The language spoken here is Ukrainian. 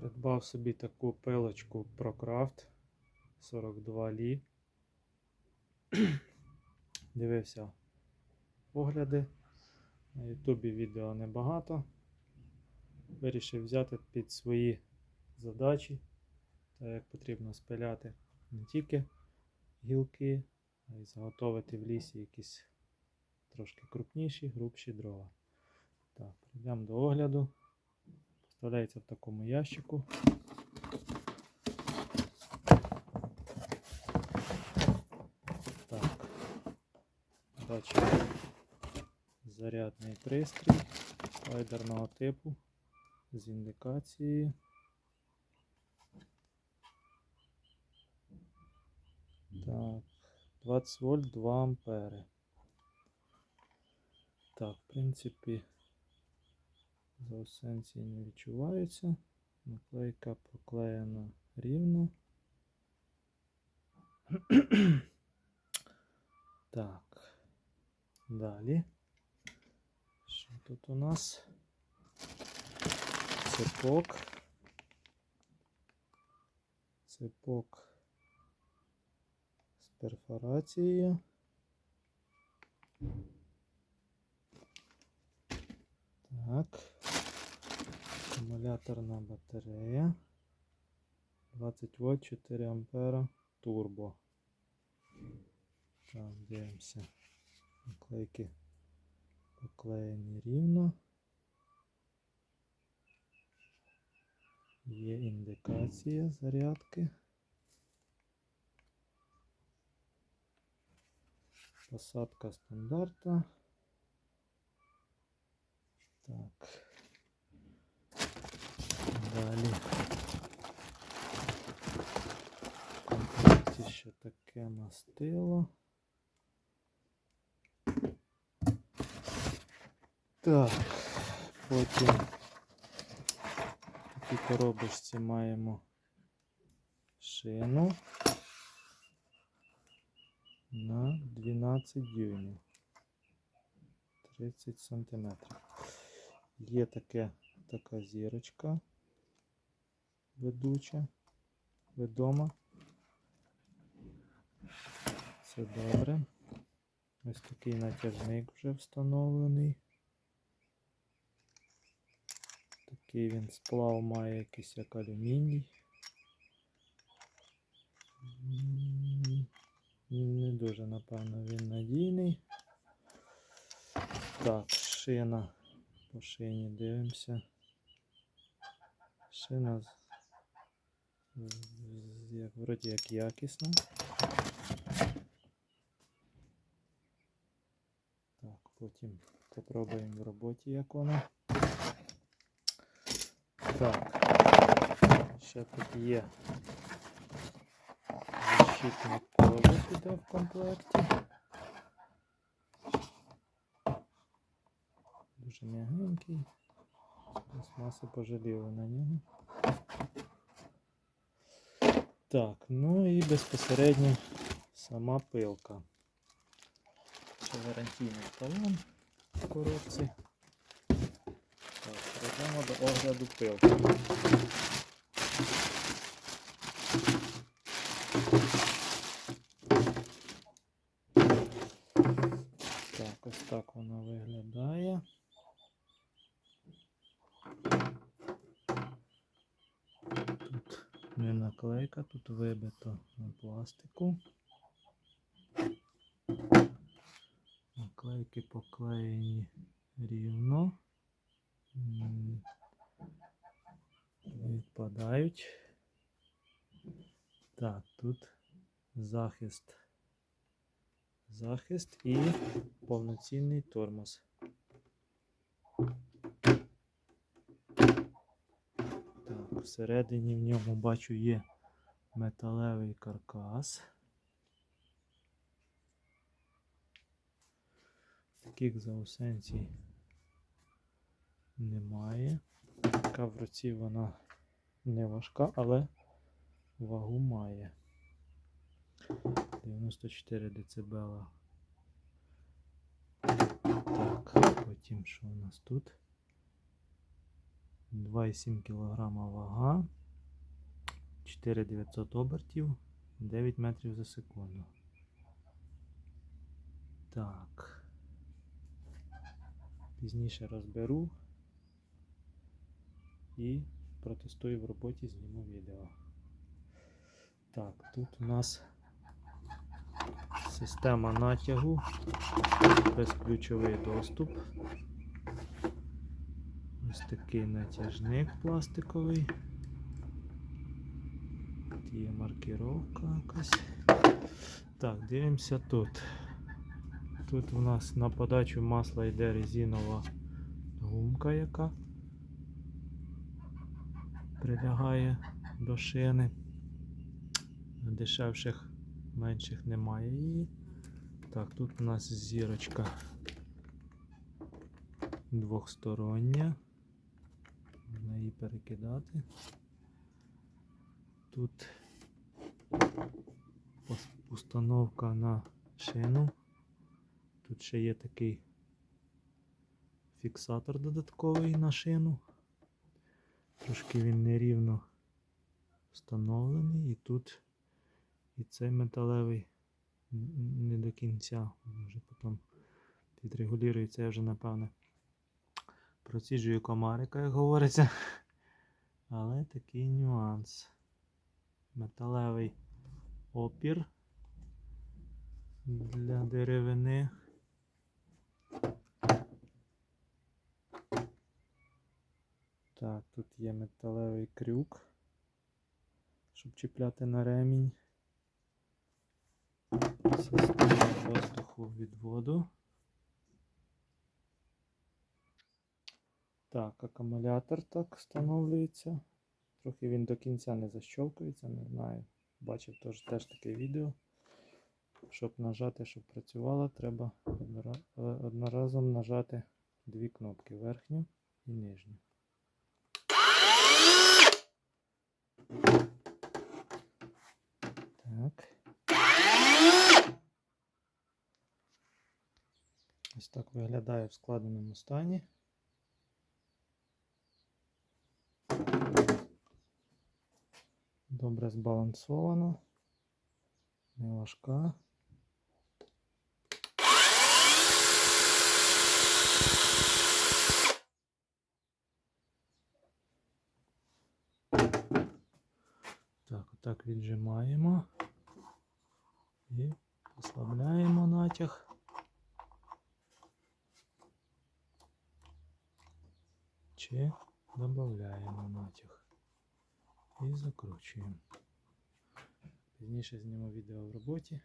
Придбав собі таку пилочку ProCraft 42 лі. Дивився огляди. На Ютубі відео небагато. Вирішив взяти під свої задачі, та як потрібно спиляти не тільки гілки, а й заготовити в лісі якісь трошки крупніші, грубші дрова. Так, прийдемо до огляду. Вставляється в такому ящику. Так. Бачимо зарядний пристрій слайдерного типу з індикацією. Так, 20 вольт 2 ампери. Так, в принципі, заусенції не відчуваються. Наклейка проклеєна рівно. Так. Далі. Що тут у нас? Цепок. Цепок з перфорацією. Так. Акумуляторна батарея. 20 вольт 4 ампера турбо. Так, дивимося. Наклейки поклеєні рівно. Є індикація зарядки. Посадка стандарта. Так. Далі. Комплекті ще таке мастило. Так, потім в такій коробочці маємо шину на 12 дюймів. 30 сантиметрів. Є таке, така зірочка ведуча, ведома. Все добре. Ось такий натяжник вже встановлений. Такий він сплав має якийсь як алюміній. Не дуже, напевно, він надійний. Так, шина. По шині дивимося. Шина як, вроді як якісна. Так, потім попробуємо в роботі, як вона. Так, ще тут є защитний кожух іде в комплекті. Дуже м'ягенький. Пластмаси пожаліли на нього. Так, ну і безпосередньо сама пилка. Це гарантійний талон в коробці. Так, перейдемо до огляду пилки. Так, ось так вона виглядає. Тут не наклейка, тут вибито на пластику. Наклейки поклеєні рівно. Відпадають. Так, тут захист. Захист і повноцінний тормоз. Так, всередині в ньому бачу є металевий каркас. Таких заусенцій немає. Така в руці вона не важка, але вагу має. 94 дБ. Так, потім що у нас тут? 2,7 кг вага, 4900 обертів, 9 метрів за секунду. Так. Пізніше розберу і протестую в роботі, зніму відео. Так, тут у нас система натягу, безключовий доступ. Ось такий натяжник пластиковий. Тут є маркіровка якась. Так, дивимося тут. Тут у нас на подачу масла йде резинова гумка, яка прилягає до шини. Дешевших, менших немає її. Так, тут у нас зірочка двохстороння. Можна її перекидати. Тут установка на шину. Тут ще є такий фіксатор додатковий на шину. Трошки він нерівно встановлений і тут і цей металевий не до кінця. Може потім підрегулюється, я вже напевне проціджую комарика, як говориться. Але такий нюанс. Металевий опір для деревини. Так, тут є металевий крюк, щоб чіпляти на ремінь. Система воздуху відводу. Так, акумулятор так встановлюється. Трохи він до кінця не защолкується, не знаю. Бачив теж, теж таке відео. Щоб нажати, щоб працювало, треба е, одноразом нажати дві кнопки верхню і нижню. Так. Ось так виглядає в складеному стані. Добре збалансована, не важка. Так, отак віджимаємо і послабляємо натяг. Чи додаємо натяг І закручуємо. Пізніше зніму відео в роботі.